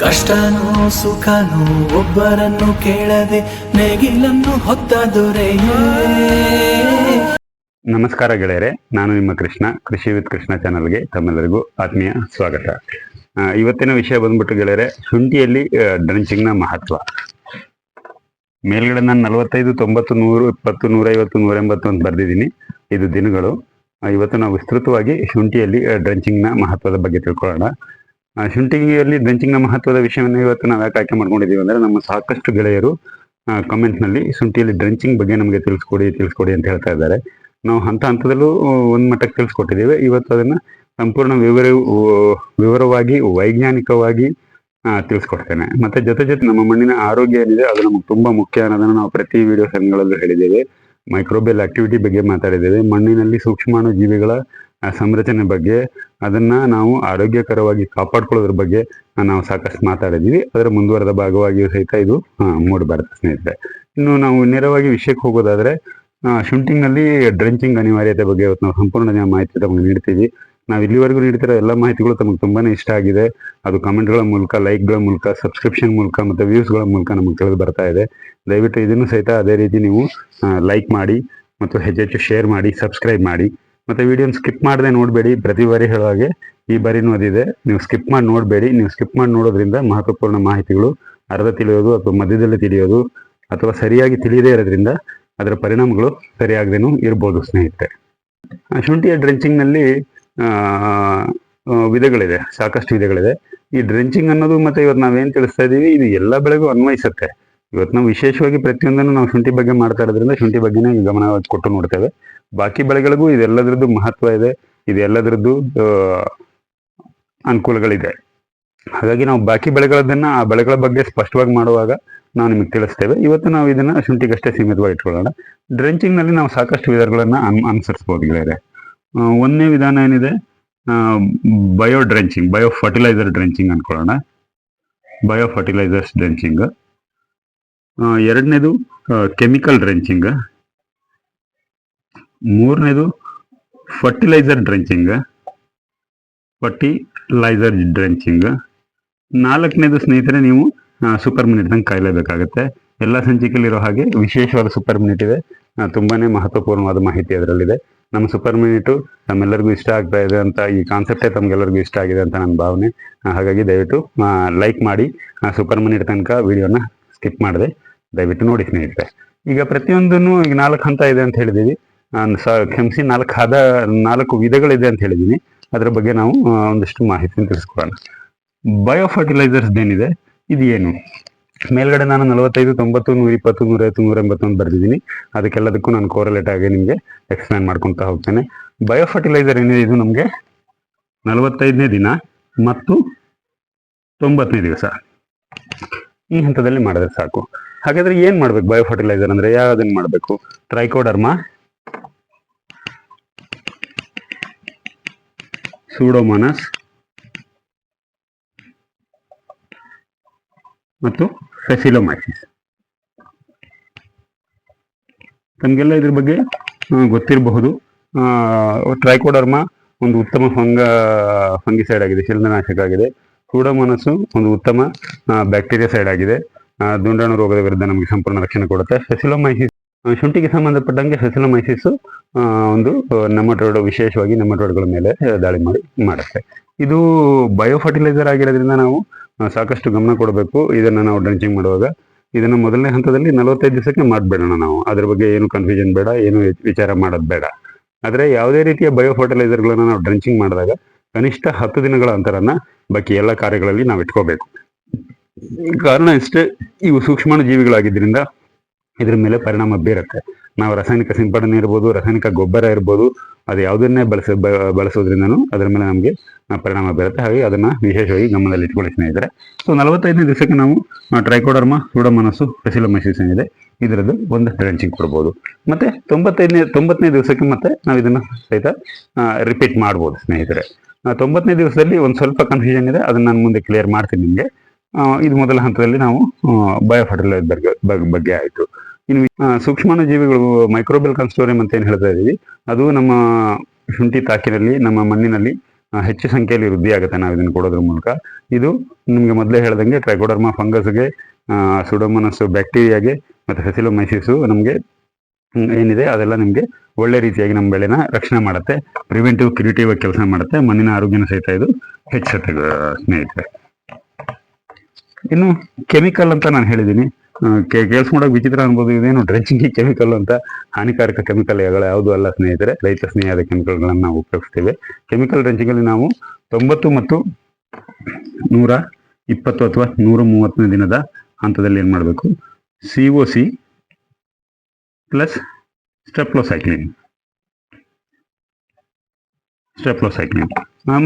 ಕಷ್ಟನೋ ಸುಖನೋ ಒಬ್ಬರನ್ನು ಕೇಳದೆ ನೇಗಿಲನ್ನು ಹೊತ್ತ ನಮಸ್ಕಾರ ಗೆಳೆಯರೆ, ನಾನು ನಿಮ್ಮ ಕೃಷ್ಣ, ಕೃಷಿ ವಿತ್ ಕೃಷ್ಣ ಚಾನಲ್ಗೆ ತಮ್ಮೆಲ್ಲರಿಗೂ ಆತ್ಮೀಯ ಸ್ವಾಗತ. ಇವತ್ತಿನ ವಿಷಯ ಬಂದ್ಬಿಟ್ಟು ಗೆಳೆಯರೆ, ಶುಂಠಿಯಲ್ಲಿ ನ ಮಹತ್ವ. ಮೇಲ್ಗಡೆ ನಾನು ನಲವತ್ತೈದು, ತೊಂಬತ್ತು, ನೂರು, ಇಪ್ಪತ್ತು, ನೂರೈವತ್ತು ನೂರ ಎಂಬತ್ತು ಅಂತ ಬರೆದಿದ್ದೀನಿ. ಇದು ದಿನಗಳು. ಇವತ್ತು ನಾವು ವಿಸ್ತೃತವಾಗಿ ಶುಂಠಿಯಲ್ಲಿ ನ ಮಹತ್ವದ ಬಗ್ಗೆ ತಿಳ್ಕೊಳ್ಳೋಣ. ಶುಂಠಿಯಲ್ಲಿ ನ ಮಹತ್ವದ ವಿಷಯವನ್ನು ಇವತ್ತು ನಾವು ಯಾಕೆ ಆಯ್ಕೆ ಮಾಡ್ಕೊಂಡಿದ್ದೀವಿ ಅಂದರೆ ನಮ್ಮ ಸಾಕಷ್ಟು ಗೆಳೆಯರು ಕಮೆಂಟ್ನಲ್ಲಿ ಶುಂಠಿಯಲ್ಲಿ ಡ್ರೆಂಚಿಂಗ್ ಬಗ್ಗೆ ನಮಗೆ ತಿಳಿಸ್ಕೊಡಿ ತಿಳಿಸ್ಕೊಡಿ ಅಂತ ಹೇಳ್ತಾ ಇದ್ದಾರೆ. ನಾವು ಹಂತ ಹಂತದಲ್ಲೂ ಒಂದು ಮಟ್ಟಕ್ಕೆ ತಿಳಿಸ್ಕೊಟ್ಟಿದ್ದೇವೆ. ಇವತ್ತು ಅದನ್ನ ಸಂಪೂರ್ಣ ವಿವರ ವಿವರವಾಗಿ, ವೈಜ್ಞಾನಿಕವಾಗಿ ತಿಳಿಸ್ಕೊಡ್ತೇನೆ. ಮತ್ತೆ ಜೊತೆ ಜೊತೆ ನಮ್ಮ ಮಣ್ಣಿನ ಆರೋಗ್ಯ ಏನಿದೆ, ಅದು ನಮಗೆ ತುಂಬಾ ಮುಖ್ಯ ಅನ್ನೋದನ್ನ ನಾವು ಪ್ರತಿ ವಿಡಿಯೋ ಸೆನ್ಗಳಲ್ಲೂ ಹೇಳಿದ್ದೇವೆ. ಮೈಕ್ರೋಬಿಯಲ್ ಆಕ್ಟಿವಿಟಿ ಬಗ್ಗೆ ಮಾತಾಡಿದ್ದೇವೆ. ಮಣ್ಣಿನಲ್ಲಿ ಸೂಕ್ಷ್ಮಾಣು ಜೀವಿಗಳ ಆ, ಸಂರಚನೆ ಬಗ್ಗೆ ಅದನ್ನ ನಾವು ಆರೋಗ್ಯಕರವಾಗಿ ಕಾಪಾಡ್ಕೊಳ್ಳೋದ್ರ ಬಗ್ಗೆ ನಾವು ಸಾಕಷ್ಟು ಮಾತಾಡಿದೀವಿ. ಅದರ ಮುಂದುವರೆದ ಭಾಗವಾಗಿಯೂ ಸಹಿತ ಇದು ಮೂಡಬಾರದು ಸ್ನೇಹಿತರೆ. ಇನ್ನು ನಾವು ನೇರವಾಗಿ ವಿಷಯಕ್ಕೆ ಹೋಗೋದಾದ್ರೆ ಶೂಟಿಂಗ್ನಲ್ಲಿ ಡ್ರೆಂಚಿಂಗ್ ಅನಿವಾರ್ಯತೆ ಬಗ್ಗೆ ಇವತ್ತು ನಾವು ಸಂಪೂರ್ಣ ಮಾಹಿತಿ ತಮಗೆ ನೀಡ್ತೀವಿ. ನಾವು ಇಲ್ಲಿವರೆಗೂ ನೀಡ್ತಿರೋ ಎಲ್ಲ ಮಾಹಿತಿಗಳು ತಮಗೆ ತುಂಬಾನೇ ಇಷ್ಟ ಆಗಿದೆ. ಅದು ಕಮೆಂಟ್ಗಳ ಮೂಲಕ ಲೈಕ್ಗಳ ಮೂಲಕ ಸಬ್ಸ್ಕ್ರಿಪ್ಷನ್ ಮೂಲಕ ಮತ್ತೆ ವ್ಯೂಸ್ಗಳ ಮೂಲಕ ನಮಗೆ ತಿಳಿದು ಬರ್ತಾ ಇದೆ. ದಯವಿಟ್ಟು ಇದನ್ನು ಸಹಿತ ಅದೇ ರೀತಿ ನೀವು ಲೈಕ್ ಮಾಡಿ ಮತ್ತು ಹೆಚ್ಚೆಚ್ಚು ಶೇರ್ ಮಾಡಿ ಸಬ್ಸ್ಕ್ರೈಬ್ ಮಾಡಿ. ಮತ್ತೆ ವಿಡಿಯೋನ ಸ್ಕಿಪ್ ಮಾಡದೆ ನೋಡಬೇಡಿ, ಪ್ರತಿ ಬಾರಿ ಹೇಳೋ ಹಾಗೆ ಈ ಬಾರಿನೂ ಅದಿದೆ. ನೀವು ಸ್ಕಿಪ್ ಮಾಡಿ ನೋಡಬೇಡಿ. ನೀವು ಸ್ಕಿಪ್ ಮಾಡಿ ನೋಡೋದ್ರಿಂದ ಮಹತ್ವಪೂರ್ಣ ಮಾಹಿತಿಗಳು ಅರ್ಧ ತಿಳಿಯೋದು ಅಥವಾ ಮಧ್ಯದಲ್ಲಿ ತಿಳಿಯೋದು ಅಥವಾ ಸರಿಯಾಗಿ ತಿಳಿಯದೇ ಇರೋದ್ರಿಂದ ಅದರ ಪರಿಣಾಮಗಳು ಸರಿಯಾಗದೇನೂ ಇರ್ಬೋದು, ಸ್ನೇಹಿತರೆ. ಶುಂಠಿಯ ಡ್ರೆಂಚಿಂಗ್ನಲ್ಲಿ ವಿಧಗಳಿದೆ, ಸಾಕಷ್ಟು ವಿಧಗಳಿದೆ. ಈ ಡ್ರೆಂಚಿಂಗ್ ಅನ್ನೋದು ಮತ್ತೆ ಇವತ್ತು ನಾವೇನ್ ತಿಳಿಸ್ತಾ ಇದೀವಿ? ಇದು ಎಲ್ಲ ಬೆಳೆಗೂ ಅನ್ವಯಿಸುತ್ತೆ. ಇವತ್ತು ನಾವು ವಿಶೇಷವಾಗಿ ಪ್ರತಿಯೊಂದನ್ನು ನಾವು ಶುಂಠಿ ಬಗ್ಗೆ ಮಾಡ್ತಾ ಇರೋದ್ರಿಂದ ಶುಂಠಿ ಬಗ್ಗೆನೇ ಗಮನ ಕೊಟ್ಟು ನೋಡ್ತೇವೆ. ಬಾಕಿ ಬೆಳೆಗಳಿಗೂ ಇದೆಲ್ಲದರದ್ದು ಮಹತ್ವ ಇದೆ. ಇದೆಲ್ಲದರದ್ದು ಅನುಕೂಲಗಳಿದೆ. ಹಾಗಾಗಿ ನಾವು ಬಾಕಿ ಬೆಳೆಗಳದನ್ನ ಆ ಬೆಳೆಗಳ ಬಗ್ಗೆ ಸ್ಪಷ್ಟವಾಗಿ ಮಾಡುವಾಗ ನಾವು ನಿಮಗೆ ತಿಳಿಸ್ತೇವೆ. ಇವತ್ತು ನಾವು ಇದನ್ನ ಶುಂಠಿಗಷ್ಟೇ ಸೀಮಿತವಾಗಿ ಇಟ್ಕೊಳ್ಳೋಣ. ಡ್ರೆಂಚಿಂಗ್ನಲ್ಲಿ ನಾವು ಸಾಕಷ್ಟು ವಿಧಾನಗಳನ್ನು ಅನ್ ಅನುಸರಿಸಬಹುದು ಗೆಳೆಯರೆ. ಆ, ಒಂದನೇ ವಿಧಾನ ಏನಿದೆ? Bio drenching bio fertiliser drenching ಅನ್ಕೊಳ್ಳೋಣ bio fertilisers drenching ಎರಡನೇದು ಕೆಮಿಕಲ್ ಡ್ರೆಂಚಿಂಗ್. ಮೂರನೇದು, ಫರ್ಟಿಲೈಸರ್ ಡ್ರೆಂಚಿಂಗ್. Fertiliser drenching. ನಾಲ್ಕನೇದು ಸ್ನೇಹಿತರೆ, ನೀವು ಸೂಪರ್ ಮಿನಿಟ್ ನಂಗೆ ಕಾಯಲೇಬೇಕಾಗುತ್ತೆ. ಎಲ್ಲ ಸಂಚಿಕೆಯಲ್ಲಿರೋ ಹಾಗೆ ವಿಶೇಷವಾದ ಸೂಪರ್ ಮಿನಿಟ್ ಇದೆ. ತುಂಬಾನೇ ಮಹತ್ವಪೂರ್ಣವಾದ ಮಾಹಿತಿ ಅದರಲ್ಲಿದೆ. ನಮ್ಮ ಸೂಪರ್ ಮಿನಿಟು ನಮ್ಮೆಲ್ಲರಿಗೂ ಇಷ್ಟ ಆಗ್ತಾ ಇದೆ ಅಂತ, ಈ ಕಾನ್ಸೆಪ್ಟೇ ತಮಗೆಲ್ಲರಿಗೂ ಇಷ್ಟ ಆಗಿದೆ ಅಂತ ನನ್ನ ಭಾವನೆ. ಹಾಗಾಗಿ ದಯವಿಟ್ಟು ಲೈಕ್ ಮಾಡಿ ಸೂಪರ್ ಮಿನಿಟ್ ತನಕ ವಿಡಿಯೋನ ಸ್ಕಿಪ್ ಮಾಡದೆ ದಯವಿಟ್ಟು ನೋಡಿ ಸ್ನೇಹಿತರೆ. ಈಗ ಪ್ರತಿಯೊಂದನ್ನು ಈಗ ನಾಲ್ಕು ಹಂತ ಇದೆ ಅಂತ ಸ, ಕ್ಷಮಿಸಿ ನಾಲ್ಕು ಹದ, ನಾಲ್ಕು ವಿಧಗಳಿದೆ ಅಂತ ಹೇಳಿದೀನಿ ಅದರ ಬಗ್ಗೆ ನಾವು ಒಂದಷ್ಟು ಮಾಹಿತಿನ ತಿಳಿಸ್ಕೊಡೋಣ ಬಯೋ ಫರ್ಟಿಲೈಸರ್ಸ್ ಏನಿದೆ? ಇದು ಏನು? ಮೇಲ್ಗಡೆ ನಾನು ನಲವತ್ತೈದು, ತೊಂಬತ್ತು ನೂರ ಇಪ್ಪತ್ತು ನೂರೈವತ್ತು ನೂರ ಎಂಬತ್ತೊಂದು ಬರೆದಿದ್ದೀನಿ. ಅದಕ್ಕೆಲ್ಲದಕ್ಕೂ ನಾನು ಕೋರಲೇಟ್ ಆಗಿ ನಿಮಗೆ ಎಕ್ಸ್ಪ್ಲೈನ್ ಮಾಡ್ಕೊತಾ ಹೋಗ್ತೇನೆ. ಬಯೋ ಫರ್ಟಿಲೈಸರ್ ಏನಿದೆ? ಇದು ನಮಗೆ ನಲವತ್ತೈದನೇ ದಿನ ಮತ್ತು ತೊಂಬತ್ತನೇ ದಿವಸ. ಈ ಹಂತದಲ್ಲಿ ಮಾಡಿದ್ರೆ ಸಾಕು. ಹಾಗಾದ್ರೆ ಏನ್ ಮಾಡ್ಬೇಕು ಬಯೋ ಫರ್ಟಿಲೈಸರ್ ಅಂದ್ರೆ? ಯಾವ್ದನ್ನ ಮಾಡ್ಬೇಕು? ಟ್ರೈಕೋಡರ್ಮಾ ಸೂಡೋಮಾನಸ್ ಮತ್ತು ಫೆಸಿಲೋಮೈಸಿಸ್ ತಮಗೆಲ್ಲ ಇದ್ರ ಬಗ್ಗೆ ಗೊತ್ತಿರಬಹುದು. ಟ್ರೈಕೋಡರ್ಮಾ ಒಂದು ಉತ್ತಮ ಫಂಗ ಫಂಗಿಸೈಡ್ ಆಗಿದೆ ಶಿಲೀಂಧ್ರನಾಶಕ ಆಗಿದೆ. ಸೂಡೋಮನಸ್ಸು ಒಂದು ಉತ್ತಮ ಬ್ಯಾಕ್ಟೀರಿಯಾ ಸೈಡ್ ಆಗಿದೆ. ದುಂಡಾಣು ರೋಗದ ವಿರುದ್ಧ ನಮಗೆ ಸಂಪೂರ್ಣ ರಕ್ಷಣೆ ಕೊಡುತ್ತೆ. ಫೆಸಿಲೋಮೈಸಿಸ್ ಶುಂಠಿಗೆ ಸಂಬಂಧಪಟ್ಟಂಗೆ ಫೆಸಿಲೋಮೈಸಿಸ್ ಒಂದು ನೆಮಟೋಡ್ ವಿಶೇಷವಾಗಿ ನೆಮಟೋಡ್ಗಳ ಮೇಲೆ ದಾಳಿ ಮಾಡಿ, ಮಾಡುತ್ತೆ. ಇದು ಬಯೋ ಫರ್ಟಿಲೈಸರ್ ಆಗಿರೋದ್ರಿಂದ ನಾವು ಸಾಕಷ್ಟು ಗಮನ ಕೊಡಬೇಕು. ಇದನ್ನ ನಾವು ಡ್ರೆಂಚಿಂಗ್ ಮಾಡುವಾಗ, ಇದನ್ನ ಮೊದಲನೇ ಹಂತದಲ್ಲಿ ನಲವತ್ತೈದು ದಿವಸಕ್ಕೆ ಮಾಡಬೇಡೋಣ ನಾವು. ಅದ್ರ ಬಗ್ಗೆ ಏನು ಕನ್ಫ್ಯೂಷನ್ ಬೇಡ, ಏನು ವಿಚಾರ ಮಾಡೋದು ಬೇಡ. ಆದರೆ ಯಾವುದೇ ರೀತಿಯ ಬಯೋ ಫರ್ಟಿಲೈಸರ್ಗಳನ್ನು ನಾವು ಡ್ರೆಂಚಿಂಗ್ ಮಾಡಿದಾಗ, ಕನಿಷ್ಠ ಹತ್ತು ದಿನಗಳ ಅಂತರನ ಬಾಕಿ ಎಲ್ಲ ಕಾರ್ಯಗಳಲ್ಲಿ ನಾವು ಇಟ್ಕೋಬೇಕು. ಕಾರಣ ಇಷ್ಟೇ, ಇವು ಸೂಕ್ಷ್ಮಾಣು ಜೀವಿಗಳಾಗಿದ್ದರಿಂದ ಇದ್ರ ಮೇಲೆ ಪರಿಣಾಮ ಬೀರುತ್ತೆ. ನಾವು ರಾಸಾಯನಿಕ ಸಿಂಪಡಣೆ ಇರ್ಬೋದು, ರಾಸಾಯನಿಕ ಗೊಬ್ಬರ ಇರ್ಬೋದು, ಅದು ಯಾವುದನ್ನೇ ಬಳಸ ಬಳಸೋದ್ರಿಂದನೂ ಅದರ ಮೇಲೆ ನಮಗೆ ಪರಿಣಾಮ ಬೀರುತ್ತೆ. ಹಾಗೆ ಅದನ್ನ ವಿಶೇಷವಾಗಿ ಗಮನದಲ್ಲಿ ಇಟ್ಕೊಳ್ಳಿ ಸ್ನೇಹಿತರೆ ಸೊ ನಲವತ್ತೈದನೇ ದಿವಸಕ್ಕೆ ನಾವು ಟ್ರೈಕೋಡರ್ಮ, ಸೂಡಮನಸ್ಸು ಫೆಸಿಲೋಮೈಸಿಸ್ ಏನಿದೆ, ಇದರದ್ದು ಒಂದು ಡ್ರೆಂಚಿಂಗ್ ಕೊಡ್ಬೋದು. ಮತ್ತೆ ತೊಂಬತ್ತೈದನೇ, ತೊಂಬತ್ತನೇ ದಿವಸಕ್ಕೆ ಮತ್ತೆ ನಾವು ಇದನ್ನ ಸಹಿತ ರಿಪೀಟ್ ಮಾಡ್ಬೋದು ಸ್ನೇಹಿತರೆ. ತೊಂಬತ್ತನೇ ದಿವಸದಲ್ಲಿ ಒಂದು ಸ್ವಲ್ಪ ಕನ್ಫ್ಯೂಷನ್ ಇದೆ, ಅದನ್ನ ನಾನು ಮುಂದೆ ಕ್ಲಿಯರ್ ಮಾಡ್ತೀನಿ ನಿಮಗೆ. ಇದು ಮೊದಲ ಹಂತದಲ್ಲಿ ನಾವು ಬಯೋ ಫರ್ಟಿಲೈಸರ್ ಬಗ್ಗೆ ಆಯಿತು. ಇನ್ನು ಸೂಕ್ಷ್ಮಾಣು ಜೀವಿಗಳು ಮೈಕ್ರೋಬೆಲ್ ಕನ್ಸ್ಟೋರಿಯಂ ಅಂತ ಏನು ಹೇಳ್ತಾ ಇದ್ದೀವಿ ಅದು ನಮ್ಮ ಶುಂಠಿ ತಾಕಿನಲ್ಲಿ, ನಮ್ಮ ಮಣ್ಣಿನಲ್ಲಿ ಹೆಚ್ಚು ಸಂಖ್ಯೆಯಲ್ಲಿ ವೃದ್ಧಿ ಆಗುತ್ತೆ ನಾವು ಇದನ್ನು ಕೊಡೋದ್ರ ಮೂಲಕ. ಇದು ನಿಮಗೆ ಮೊದಲೇ ಹೇಳ್ದಂಗೆ ಟ್ರೈಕೋಡರ್ಮಾ ಫಂಗಸ್ಗೆ ಸುಡೋಮನಸ್ಸು ಬ್ಯಾಕ್ಟೀರಿಯಾಗೆ ಮತ್ತು ಫೆಸಿಲೋಮೈಸಿಸು ನಮಗೆ ಏನಿದೆ, ಅದೆಲ್ಲ ನಿಮಗೆ ಒಳ್ಳೆ ರೀತಿಯಾಗಿ ನಮ್ಮ ಬೆಳೆನ ರಕ್ಷಣೆ ಮಾಡುತ್ತೆ ಪ್ರಿವೆಂಟಿವ್ ಕ್ರಿಯೇಟಿವ್ ಕೆಲಸ ಮಾಡುತ್ತೆ, ಮಣ್ಣಿನ ಆರೋಗ್ಯನ ಸಹಿತ ಇದು ಹೆಚ್ಚುತ್ತೆ, ಸ್ನೇಹಿತರೆ. ಇನ್ನು ಕೆಮಿಕಲ್ ಅಂತ ನಾನು ಹೇಳಿದ್ದೀನಿ. ಕೇಳಿಸ್ಕೊಂಡಾಗ ವಿಚಿತ್ರ ಅನ್ಬೋದು ಇದೇನು ಡ್ರೆಂಚಿಂಗ್ ಕೆಮಿಕಲ್ ಅಂತ ಹಾನಿಕಾರಕ ಕೆಮಿಕಲ್ ಯಾವುದು ಅಲ್ಲ ಸ್ನೇಹಿತರೆ. ರೈತ ಸ್ನೇಹಿಯಾದ ಕೆಮಿಕಲ್ಗಳನ್ನು ನಾವು ಉಪಯೋಗಿಸ್ತೇವೆ. ಕೆಮಿಕಲ್ ಡ್ರೆಂಚಿಂಗಲ್ಲಿ ನಾವು ತೊಂಬತ್ತು ಮತ್ತು ನೂರ ಇಪ್ಪತ್ತು ಅಥವಾ ನೂರ ಮೂವತ್ತನೇ ದಿನದ ಹಂತದಲ್ಲಿ ಏನು ಮಾಡಬೇಕು? C O C plus streptocycline streptocycline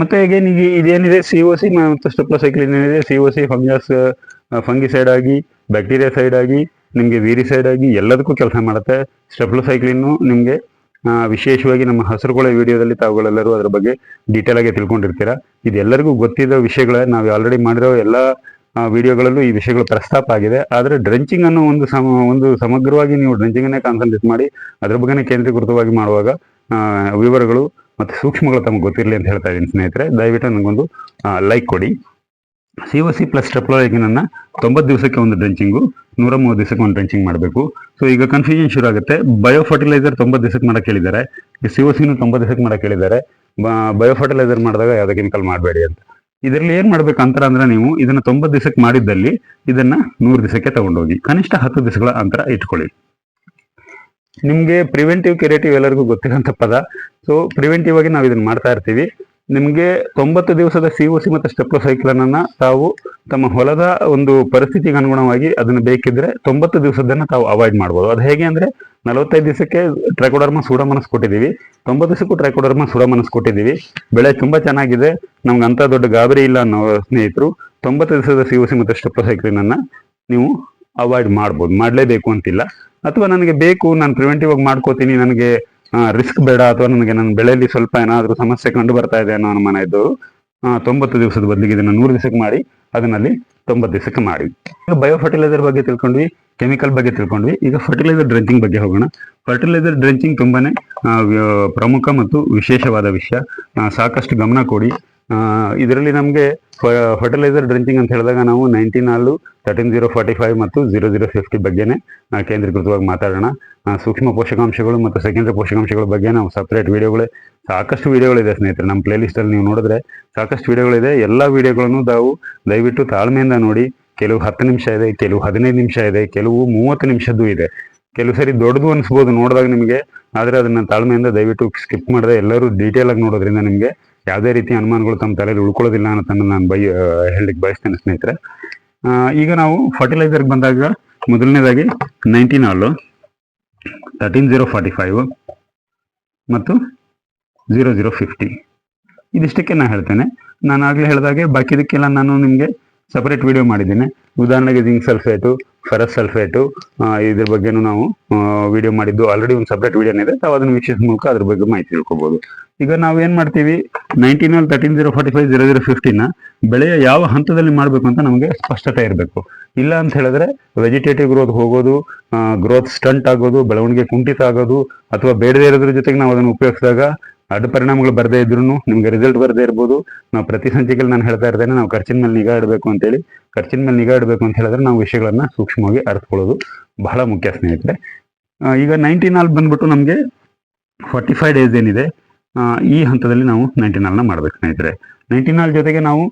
ಮತ್ತೆ again ಈಗ ಇದೇನಿದೆ ಸಿ ಒ ಸಿ ಮತ್ತು ಸ್ಟೆಪ್ಲೋಸೈಕ್ಲಿನ್ ಏನಿದೆ? C O C fungus fungicide ಆಗಿ ಬ್ಯಾಕ್ಟೀರಿಯಾ ಸೈಡ್ ಆಗಿ, ನಿಮಗೆ ವೀರಿಸೈಡ್ ಆಗಿ ಎಲ್ಲದಕ್ಕೂ ಕೆಲಸ ಮಾಡುತ್ತೆ. ಸ್ಟೆಪ್ಲೋಸೈಕ್ಲಿನ್ನು ನಿಮಗೆ ವಿಶೇಷವಾಗಿ ನಮ್ಮ ಹಸಿರುಗಳ ವಿಡಿಯೋದಲ್ಲಿ ತಾವುಗಳೆಲ್ಲರೂ ಅದರ ಬಗ್ಗೆ ಡೀಟೇಲ್ ಆಗಿ ತಿಳ್ಕೊಂಡಿರ್ತೀರಾ. ಇದೆಲ್ಲರಿಗೂ ಗೊತ್ತಿದ್ದ ವಿಷಯಗಳೇ, ನಾವು ಆಲ್ರೆಡಿ ಮಾಡಿರೋ ಎಲ್ಲ ವಿಡಿಯೋಗಳಲ್ಲೂ ಈ ವಿಷಯಗಳು ಪ್ರಸ್ತಾಪ ಆಗಿದೆ. ಆದರೆ ಡ್ರೆಂಚಿಂಗ್ ಅನ್ನು ಒಂದು ಸಮ, ಒಂದು ಸಮಗ್ರವಾಗಿ ನೀವು ಡ್ರೆಂಚಿಂಗ್ ಅನ್ನೇ ಕಾನ್ಸಂಟ್ರೇಟ್ ಮಾಡಿ, ಅದ್ರ ಬಗ್ಗೆನೇ ಕೇಂದ್ರೀಕೃತವಾಗಿ ಮಾಡುವಾಗ ವಿವರಗಳು ಮತ್ತು ಸೂಕ್ಷ್ಮಗಳು ತಮಗೆ ಗೊತ್ತಿರಲಿ ಅಂತ ಹೇಳ್ತಾ ಇದ್ದೀನಿ ಸ್ನೇಹಿತರೆ, ದಯವಿಟ್ಟು ನನಗೊಂದು ಲೈಕ್ ಕೊಡಿ. ಸಿ ಒ ಸಿ ಪ್ಲಸ್ ನನ್ನ ತೊಂಬತ್ತು ದಿವಸಕ್ಕೆ ಒಂದು ಡ್ರೆಂಚಿಂಗು ನೂರ ಮೂವತ್ತು ದಿವಸಕ್ಕೆ ಒಂದು ಡ್ರೆಂಚಿಂಗ್ ಮಾಡಬೇಕು. ಸೊ ಈಗ ಕನ್ಫ್ಯೂಷನ್ ಶುರು ಆಗುತ್ತೆ. ಬಯೋ ಫರ್ಟಿಲೈಸರ್ ತೊಂಬತ್ತು ದಿವಸಕ್ಕೆ ಮಾಡಕ್ಕೆ ಹೇಳಿದ್ದಾರೆ. ಸಿ ಒ ಸಿನೂ ತೊಂಬತ್ತು ದಿವಸಕ್ಕೆ ಮಾಡಕ್ಕೆ ಹೇಳಿದ್ದಾರೆ. ಬಯೋ ಫರ್ಟಿಲೈಸರ್ ಮಾಡಿದಾಗ ಯಾವುದೇ ಕೆಮಿಕಲ್ ಮಾಡಬೇಡಿ ಅಂತ. ಇದರಲ್ಲಿ ಏನು ಮಾಡಬೇಕು ಅಂತರ ಅಂದ್ರೆ ನೀವು ಇದನ್ನ ತೊಂಬತ್ತು ದಿವಸಕ್ಕೆ ಮಾಡಿದ್ದಲ್ಲಿ ಇದನ್ನ ನೂರು ದಿವಸಕ್ಕೆ ತೊಗೊಂಡೋಗಿ, ಕನಿಷ್ಠ ಹತ್ತು ದಿವಸಗಳ ಅಂತರ ಇಟ್ಕೊಳ್ಳಿ. ನಿಮ್ಗೆ ಪ್ರಿವೆಂಟಿವ್ ಕೆರೇಟಿವ್ ಎಲ್ಲರಿಗೂ ಗೊತ್ತಿರೋಂಥ ಪದ. ಸೊ ಪ್ರಿವೆಂಟಿವ್ ಆಗಿ ನಾವು ಇದನ್ನ ಮಾಡ್ತಾ ಇರ್ತೀವಿ. ನಿಮಗೆ ತೊಂಬತ್ತು ದಿವಸದ ಸಿ ಒ ಸಿ ಮತ್ತು ಸ್ಟೆಪ್ಲೋಸೈಕ್ಲನ್ ಅನ್ನ ತಾವು ತಮ್ಮ ಹೊಲದ ಒಂದು ಪರಿಸ್ಥಿತಿಗೆ ಅನುಗುಣವಾಗಿ ಅದನ್ನ ಬೇಕಿದ್ರೆ ತೊಂಬತ್ತು ದಿವಸದನ್ನ ತಾವು ಅವಾಯ್ಡ್ ಮಾಡ್ಬೋದು. ಅದು ಹೇಗೆ ಅಂದ್ರೆ ನಲವತ್ತೈದು ದಿವಸಕ್ಕೆ ಟ್ರೈಕೋಡರ್ಮ ಸೂಡಮನಸ್ ಕೊಟ್ಟಿದ್ದೀವಿ. ತೊಂಬತ್ತು ದಿವಸಕ್ಕೂ ಟ್ರೈಕೋಡರ್ಮ ಸೂಡಮನಸ್ ಕೊಟ್ಟಿದ್ದೀವಿ. ಬೆಳೆ ತುಂಬಾ ಚೆನ್ನಾಗಿದೆ. ನಮ್ಗೆ ಅಂತ ದೊಡ್ಡ ಗಾಬರಿ ಇಲ್ಲ ಅನ್ನೋ ಸ್ನೇಹಿತರು. ತೊಂಬತ್ತು ದಿವಸದ ಸಿ ಒ ಸಿ ಮತ್ತು ಸ್ಟೆಪ್ಲೋಸೈಕ್ಲಿನನ್ನು ನೀವು ಅವಾಯ್ಡ್ ಮಾಡ್ಬೋದು. ಮಾಡಲೇಬೇಕು ಅಂತಿಲ್ಲ. ಅಥವಾ ನನಗೆ ಬೇಕು, ನಾನು ಪ್ರಿವೆಂಟಿವ್ ಆಗಿ ಮಾಡ್ಕೋತೀನಿ, ನನಗೆ ರಿಸ್ಕ್ ಬೇಡ, ಅಥವಾ ನನಗೆ ನನ್ನ ಬೆಳೆಯಲ್ಲಿ ಸ್ವಲ್ಪ ಏನಾದರೂ ಸಮಸ್ಯೆ ಕಂಡು ಬರ್ತಾ ಇದೆ ಅನ್ನೋ ಅನುಮಾನ ಇದ್ದವರು ತೊಂಬತ್ತು ದಿವಸದ ಬದಲಿಗೆ ಇದನ್ನು ನೂರು ದಿವಸಕ್ಕೆ ಮಾಡಿ ಅದನ್ನಲ್ಲಿ ತೊಂಬತ್ತು ದಿವಸಕ್ಕೆ ಮಾಡಿ. ಬಯೋ ಫರ್ಟಿಲೈಸರ್ ಬಗ್ಗೆ ತಿಳ್ಕೊಂಡ್ವಿ ಕೆಮಿಕಲ್ ಬಗ್ಗೆ ತಿಳ್ಕೊಂಡ್ವಿ. ಈಗ ಫರ್ಟಿಲೈಸರ್ ಡ್ರೆಂಚಿಂಗ್ ಬಗ್ಗೆ ಹೋಗೋಣ. ಫರ್ಟಿಲೈಸರ್ ಡ್ರೆಂಚಿಂಗ್ ತುಂಬಾನೇ ಪ್ರಮುಖ ಮತ್ತು ವಿಶೇಷವಾದ ವಿಷಯ. ಸಾಕಷ್ಟು ಗಮನ ಕೊಡಿ. ಇದರಲ್ಲಿ ನಮಗೆ ಫರ್ಟಿಲೈಸರ್ ಡ್ರಿಂಕಿಂಗ್ ಅಂತ ಹೇಳಿದಾಗ ನಾವು nineteen all thirteen zero forty five ಮತ್ತು ಜೀರೋ ಜೀರೋ ಫಿಫ್ಟಿ ಬಗ್ಗೆನೇ ಕೇಂದ್ರೀಕೃತವಾಗಿ ಮಾತಾಡೋಣ. ಸೂಕ್ಷ್ಮ ಪೋಷಕಾಂಶಗಳು ಮತ್ತು ಸೆಕೆಂಡರಿ ಪೋಷಕಾಂಶಗಳ ಬಗ್ಗೆ ನಾವು ಸಪ್ರೇಟ್ ವಿಡಿಯೋಗಳೇ ಸಾಕಷ್ಟು ವಿಡಿಯೋಗಳಿದೆ ಸ್ನೇಹಿತರೆ. ನಮ್ಮ ಪ್ಲೇಲಿಸ್ಟಲ್ಲಿ ನೀವು ನೋಡಿದ್ರೆ ಸಾಕಷ್ಟು ವೀಡಿಯೋಗಳಿದೆ ಎಲ್ಲ ವಿಡಿಯೋಗಳನ್ನು ತಾವು ದಯವಿಟ್ಟು ತಾಳ್ಮೆಯಿಂದ ನೋಡಿ. ಕೆಲವು ಹತ್ತು ನಿಮಿಷ ಇದೆ, ಕೆಲವು ಹದಿನೈದು ನಿಮಿಷ ಇದೆ, ಕೆಲವು ಮೂವತ್ತು ನಿಮಿಷದ್ದು ಇದೆ. ಕೆಲವು ಸರಿ ದೊಡ್ಡದು ಅನಿಸ್ಬೋದು ನೋಡಿದಾಗ ನಿಮಗೆ. ಆದರೆ ಅದನ್ನು ತಾಳ್ಮೆಯಿಂದ ದಯವಿಟ್ಟು ಸ್ಕಿಪ್ ಮಾಡದೆ ಎಲ್ಲರೂ ಡೀಟೇಲಾಗಿ ನೋಡೋದ್ರಿಂದ ನಿಮಗೆ ಯಾವುದೇ ರೀತಿ ಅನುಮಾನಗಳು ತಮ್ಮ ತಲೆಯಲ್ಲಿ ಉಳ್ಕೊಳ್ಳೋದಿಲ್ಲ ಅನ್ನೋದನ್ನು ನಾನು ಬೈ ಹೇಳಲಿಕ್ಕೆ ಬಯಸ್ತೇನೆ ಸ್ನೇಹಿತರೆ. ಈಗ ನಾವು ಫರ್ಟಿಲೈಸರ್ಗೆ ಬಂದಾಗ ಮೊದಲನೇದಾಗಿ nineteen all thirteen zero forty five ಮತ್ತು ಜೀರೋ ಜೀರೋ ಫಿಫ್ಟಿ ಇದಿಷ್ಟಕ್ಕೆ ನಾನು ಹೇಳ್ತೇನೆ. ನಾನು ಆಗಲೇ ಹೇಳಿದಾಗೆ ಬಾಕಿದಕ್ಕೆಲ್ಲ ನಾನು ನಿಮಗೆ ಸಪರೇಟ್ ವಿಡಿಯೋ ಮಾಡಿದ್ದೀನಿ. ಉದಾಹರಣೆಗೆ ಜಿಂಕ್ ಸಲ್ಫೇಟು ಫೆರಸ್ ಸಲ್ಫೇಟು ಇದ್ರ ಬಗ್ಗೆನೂ ನಾವು ವಿಡಿಯೋ ಮಾಡಿದ್ದು ಆಲ್ರೆಡಿ ಒಂದು ಸಪ್ರೇಟ್ ವಿಡಿಯೋನಿದೆ ತಾವು ಅದನ್ನು ವೀಕ್ಷಿಸಿದ ಮೂಲಕ ಅದ್ರ ಬಗ್ಗೆ ಮಾಹಿತಿ ತಿಳ್ಕೊಬೋದು. ಈಗ ನಾವು ಏನ್ ಮಾಡ್ತೀವಿ? ನೈನ್ಟೀನ್ ಅಲ್ಲಿ thirteen zero forty five zero zero ಫಿಫ್ಟಿನ ಬೆಳೆಯ ಯಾವ ಹಂತದಲ್ಲಿ ಮಾಡಬೇಕು ಅಂತ ನಮಗೆ ಸ್ಪಷ್ಟತೆ ಇರಬೇಕು. ಇಲ್ಲ ಅಂತ ಹೇಳಿದ್ರೆ ವೆಜಿಟೇಟಿವ್ ಗ್ರೋತ್ ಹೋಗೋದು ಗ್ರೋತ್ ಸ್ಟಂಟ್ ಆಗೋದು, ಬೆಳವಣಿಗೆ ಕುಂಠಿತ ಆಗೋದು, ಅಥವಾ ಬೇಡದೇ ಇರೋದ್ರ ಜೊತೆಗೆ ನಾವು ಅದನ್ನು ಉಪಯೋಗಿಸಿದಾಗ ಅಡ್ಡ ಪರಿಣಾಮಗಳು ಬರದೇ ಇದ್ರು ನಿಮ್ಗೆ ರಿಸಲ್ಟ್ ಬರದೇ ಇರ್ಬೋದು. ನಾವು ಪ್ರತಿ ಸಂಚಿಕೆಯಲ್ಲಿ ನಾನು ಹೇಳ್ತಾ ಇರ್ತೇನೆ, ನಾವು ಖರ್ಚಿನ ಮೇಲೆ ನಿಗಾ ಇಡಬೇಕು ಅಂತೇಳಿ. ಖರ್ಚಿನ ಮೇಲೆ ನಿಗಾ ಇಡಬೇಕು ಅಂತ ಹೇಳಿದ್ರೆ ನಾವು ವಿಷಯಗಳನ್ನ ಸೂಕ್ಷ್ಮವಾಗಿ ಅರ್ಥಕೊಳ್ಳೋದು ಬಹಳ ಮುಖ್ಯ ಸ್ನೇಹಿತರೆ. ಈಗ ನೈನ್ಟೀನ್ ಅಲ್ಲಿ ಬಂದ್ಬಿಟ್ಟು ನಮಗೆ ಫಾರ್ಟಿ ಫೈವ್ ಡೇಸ್ ಏನಿದೆ? ಈ ಹಂತದಲ್ಲಿ ನಾವು ನೈಂಟಿ ನಾಲ್ನ ಮಾಡಬೇಕು ಸ್ನೇಹಿತರೆ. ನೈನ್ಟೀನ್ ಹಾಲ್ ಜೊತೆಗೆ ನಾವು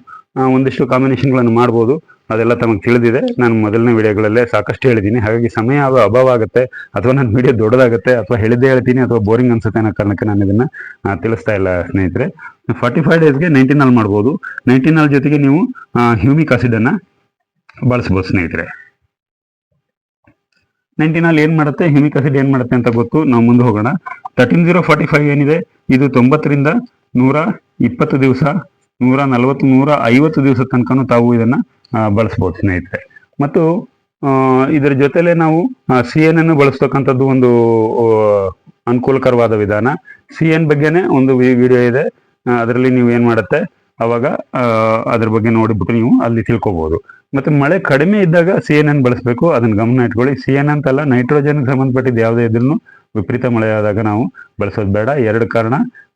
ಒಂದಿಷ್ಟು ಕಾಂಬಿನೇಷನ್ಗಳನ್ನು ಮಾಡ್ಬೋದು. ಅದೆಲ್ಲ ತಮಗೆ ತಿಳಿದಿದೆ. ನಾನು ಮೊದಲನೇ ವಿಡಿಯೋಗಳಲ್ಲೇ ಸಾಕಷ್ಟು ಹೇಳಿದ್ದೀನಿ. ಹಾಗಾಗಿ ಸಮಯ ಅದು ಅಭಾವ ಆಗುತ್ತೆ, ಅಥವಾ ನನ್ನ ವಿಡಿಯೋ ದೊಡ್ಡದಾಗುತ್ತೆ, ಅಥವಾ ಹೇಳಿದ್ದೇ ಹೇಳ್ತೀನಿ, ಅಥವಾ ಬೋರಿಂಗ್ ಅನ್ಸುತ್ತೆ ಅನ್ನೋ ಕಾರಣಕ್ಕೆ ನಾನು ಇದನ್ನ ತಿಳಿಸ್ತಾ ಇಲ್ಲ ಸ್ನೇಹಿತರೆ. ಫಾರ್ಟಿ ಫೈವ್ ಡೇಸ್ಗೆ ನೈನ್ಟೀನ್ ಹಾಲ್ ಮಾಡ್ಬೋದು. ನೈನ್ಟೀನ್ ಹಾಲ್ ಜೊತೆಗೆ ನೀವು ಹ್ಯೂಮಿಕ್ ಆಸಿಡನ್ನು ಬಳಸ್ಬೋದು ಸ್ನೇಹಿತರೆ. ನೈನ್ಟೀನ್ ಅಲ್ಲಿ ಏನ್ ಮಾಡುತ್ತೆ? ಹ್ಯೂಮಿಕ್ ಆಸಿಡ್ ಏನ್ ಮಾಡುತ್ತೆ ಅಂತ ಗೊತ್ತು. ನಾವು ಮುಂದೆ ಹೋಗೋಣ. ತರ್ಟೀನ್ ಜೀರೋ ಫಾರ್ಟಿ ಫೈವ್ ಏನಿದೆ? ಇದು ತೊಂಬತ್ತರಿಂದ ನೂರ ಇಪ್ಪತ್ತು ದಿವಸ, ನೂರ ನಲವತ್ತು, ನೂರ ಐವತ್ತು ದಿವಸ ತನಕನೂ ತಾವು ಇದನ್ನ ಬಳಸ್ಬೋದು ಸ್ನೇಹಿತರೆ. ಮತ್ತು ಇದರ ಜೊತೆಲೆ ನಾವು ಸಿ ಎನ್ ಅನ್ನು ಬಳಸ್ತಕ್ಕಂಥದ್ದು ಒಂದು ಅನುಕೂಲಕರವಾದ ವಿಧಾನ. ಸಿ ಎನ್ ಬಗ್ಗೆನೇ ಒಂದು ವಿಡಿಯೋ ಇದೆ. ಅದರಲ್ಲಿ ನೀವು ಏನ್ ಮಾಡುತ್ತೆ? ಅವಾಗ ಅದ್ರ ಬಗ್ಗೆ ನೋಡಿಬಿಟ್ಟು ನೀವು ಅಲ್ಲಿ ತಿಳ್ಕೊಬಹುದು ಮತ್ತೆ ಮಳೆ ಕಡಿಮೆ ಇದ್ದಾಗ ಸಿ ಎನ್ ಎನ್ ಬಳಸಬೇಕು. ಅದನ್ನ ಗಮನ ಇಟ್ಕೊಳ್ಳಿ. ಸಿ ಎನ್ ಅಂತಲ್ಲ ನೈಟ್ರೋಜನ್ ಸಂಬಂಧಪಟ್ಟಿದ್ದು ಯಾವುದೇ ಇದ್ರೂ ವಿಪರೀತ ಮಳೆ ಆದಾಗ ನಾವು ಬಳಸೋದು ಬೇಡ. ಎರಡು ಕಾರಣ,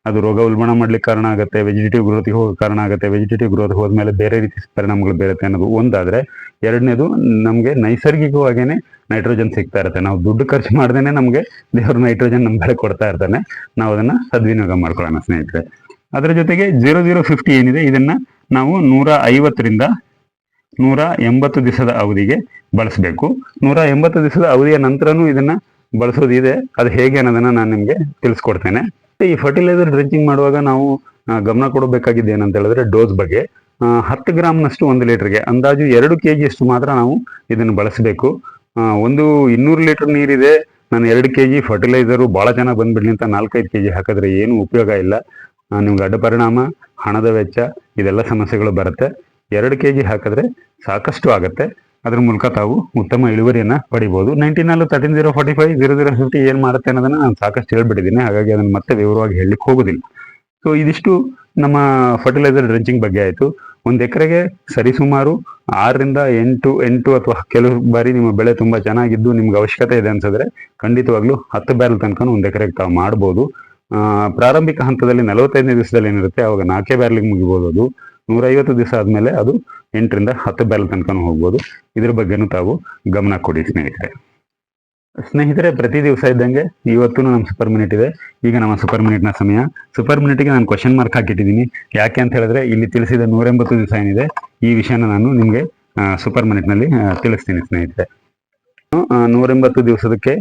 ಅದು ರೋಗ ಉಲ್ಬಣ ಮಾಡ್ಲಿಕ್ಕೆ ಕಾರಣ ಆಗುತ್ತೆ ವೆಜಿಟೇಟಿವ್ ಗ್ರೋತ್ಗೆ ಹೋಗೋ ಕಾರಣ ಆಗುತ್ತೆ ವೆಜಿಟೇಟಿವ್ ಗ್ರೋತ್ ಹೋದ್ಮೇಲೆ ಬೇರೆ ರೀತಿ ಪರಿಣಾಮಗಳು ಬೀರುತ್ತೆ ಅನ್ನೋದು ಒಂದಾದ್ರೆ, ಎರಡನೇದು ನಮಗೆ ನೈಸರ್ಗಿಕವಾಗೇನೆ ನೈಟ್ರೋಜನ್ ಸಿಗ್ತಾ ಇರುತ್ತೆ. ನಾವು ದುಡ್ಡು ಖರ್ಚು ಮಾಡ್ದೇನೆ ನಮಗೆ ದೇವ್ರ ನೈಟ್ರೋಜನ್ ನಮ್ಮ ಬೆಳೆ ಕೊಡ್ತಾ ಇರ್ತಾನೆ. ನಾವು ಅದನ್ನ ಸದ್ವಿನಿಯೋಗ ಮಾಡ್ಕೊಳ್ಳೋಣ ಸ್ನೇಹಿತರೆ. ಅದರ ಜೊತೆಗೆ ಜೀರೋ ಜೀರೋ ಫಿಫ್ಟಿ ಏನಿದೆ, ಇದನ್ನ ನಾವು ನೂರ ಐವತ್ತರಿಂದ ನೂರ ಎಂಬತ್ತು ದಿವಸದ ಅವಧಿಗೆ ಬಳಸಬೇಕು. ನೂರ ಎಂಬತ್ತು ದಿವಸದ ಅವಧಿಯ ನಂತರನೂ ಇದನ್ನ ಬಳಸೋದಿದೆ. ಅದು ಹೇಗೆ ಅನ್ನೋದನ್ನ ನಾನು ನಿಮಗೆ ತಿಳಿಸ್ಕೊಡ್ತೇನೆ. ಈ ಫರ್ಟಿಲೈಸರ್ ಡ್ರಿಂಕಿಂಗ್ ಮಾಡುವಾಗ ನಾವು ಗಮನ ಕೊಡಬೇಕಾಗಿದ್ದು ಏನಂತ ಹೇಳಿದ್ರೆ ಡೋಸ್ ಬಗ್ಗೆ. ಹತ್ತು ಗ್ರಾಮ್ನಷ್ಟು ಒಂದು ಲೀಟರ್ಗೆ ಅಂದಾಜು ಎರಡು ಕೆ ಜಿಯಷ್ಟು ಮಾತ್ರ ನಾವು ಇದನ್ನು ಬಳಸಬೇಕು. ಒಂದು ಇನ್ನೂರು ಲೀಟರ್ ನೀರಿದೆ. ನಾನು ಎರಡು ಕೆ ಜಿ ಫರ್ಟಿಲೈಸರು ಭಾಳ ಚೆನ್ನಾಗಿ ಬಂದ್ಬಿಡ್ಲಿ ಅಂತ ನಾಲ್ಕೈದು ಕೆ ಜಿ ಹಾಕಿದ್ರೆ ಏನು ಉಪಯೋಗ ಇಲ್ಲ. ನಿಮ್ಗೆ ಅಡ್ಡ ಪರಿಣಾಮ ಹಣದ ವೆಚ್ಚ ಇದೆಲ್ಲ ಸಮಸ್ಯೆಗಳು ಬರುತ್ತೆ. ಎರಡು ಕೆ ಜಿ ಹಾಕಿದ್ರೆ ಸಾಕಷ್ಟು ಆಗುತ್ತೆ. ಅದ್ರ ಮೂಲಕ ತಾವು ಉತ್ತಮ ಇಳುವರಿಯನ್ನ ಪಡಿಬಹುದು ನೈನ್ಟೀನಲ್ಲೂ thirteen zero forty five zero zero fifty ಏನು ಮಾಡುತ್ತೆ ಅನ್ನೋದನ್ನ ನಾನು ಸಾಕಷ್ಟು ಹೇಳ್ಬಿಟ್ಟಿದ್ದೀನಿ. ಹಾಗಾಗಿ ಅದನ್ನ ಮತ್ತೆ ವಿವರವಾಗಿ ಹೇಳಲಿಕ್ಕೆ ಹೋಗೋದಿಲ್ಲ. ಸೊ ಇದಿಷ್ಟು ನಮ್ಮ ಫರ್ಟಿಲೈಸರ್ ಡ್ರೆಂಚಿಂಗ್ ಬಗ್ಗೆ ಆಯಿತು. ಒಂದು ಎಕರೆಗೆ ಸರಿಸುಮಾರು ಆರರಿಂದ ಎಂಟು ಎಂಟು ಅಥವಾ ಕೆಲವು ಬಾರಿ ನಿಮ್ಮ ಬೆಳೆ ತುಂಬಾ ಚೆನ್ನಾಗಿದ್ದು ನಿಮ್ಗೆ ಅವಶ್ಯಕತೆ ಇದೆ ಅನ್ಸಿದ್ರೆ ಖಂಡಿತವಾಗ್ಲೂ ಹತ್ತು ಬ್ಯಾರಲ್ ತನಕ ಒಂದು ಎಕರೆಗೆ ತಾವು ಮಾಡ್ಬೋದು. ಆ, ಪ್ರಾರಂಭಿಕ ಹಂತದಲ್ಲಿ ನಲವತ್ತೈದನೇ ದಿವಸದಲ್ಲಿ ಏನಿರುತ್ತೆ, ಅವಾಗ ನಾಲ್ಕೇ ಬ್ಯಾರಲಿಗೆ ಮುಗಿಬೋದು ಅದು. ನೂರೈವತ್ತು ದಿವಸ ಆದಮೇಲೆ ಅದು ಎಂಟರಿಂದ ಹತ್ತು ಬ್ಯಾರಲ್ ತನಕನೂ ಹೋಗ್ಬೋದು. ಇದ್ರ ಬಗ್ಗೆನೂ ತಾವು ಗಮನ ಕೊಡಿ ಸ್ನೇಹಿತರೆ. ಸ್ನೇಹಿತರೆ, ಪ್ರತಿ ದಿವಸ ಇದ್ದಂಗೆ ಇವತ್ತು ನಮ್ಮ ಸೂಪರ್ ಮಿನಿಟ್ ಇದೆ. ಈಗ ನಮ್ಮ ಸೂಪರ್ ಮಿನಿಟ್ನ ಸಮಯ. ಸೂಪರ್ ಮಿನಿಟ್ಗೆ ನಾನು ಕ್ವಶನ್ ಮಾರ್ಕ್ ಹಾಕಿಟ್ಟಿದ್ದೀನಿ. ಯಾಕೆ ಅಂತ ಹೇಳಿದ್ರೆ, ಇಲ್ಲಿ ತಿಳಿಸಿದ ನೂರೆಂಬತ್ತು ದಿವಸ ಏನಿದೆ, ಈ ವಿಷಯನ ನಾನು ನಿಮಗೆ ಸೂಪರ್ ಮಿನಿಟ್ನಲ್ಲಿ ತಿಳಿಸ್ತೀನಿ ಸ್ನೇಹಿತರೆ. ನೂರೆಂಬತ್ತು ದಿವಸದಕ್ಕೆ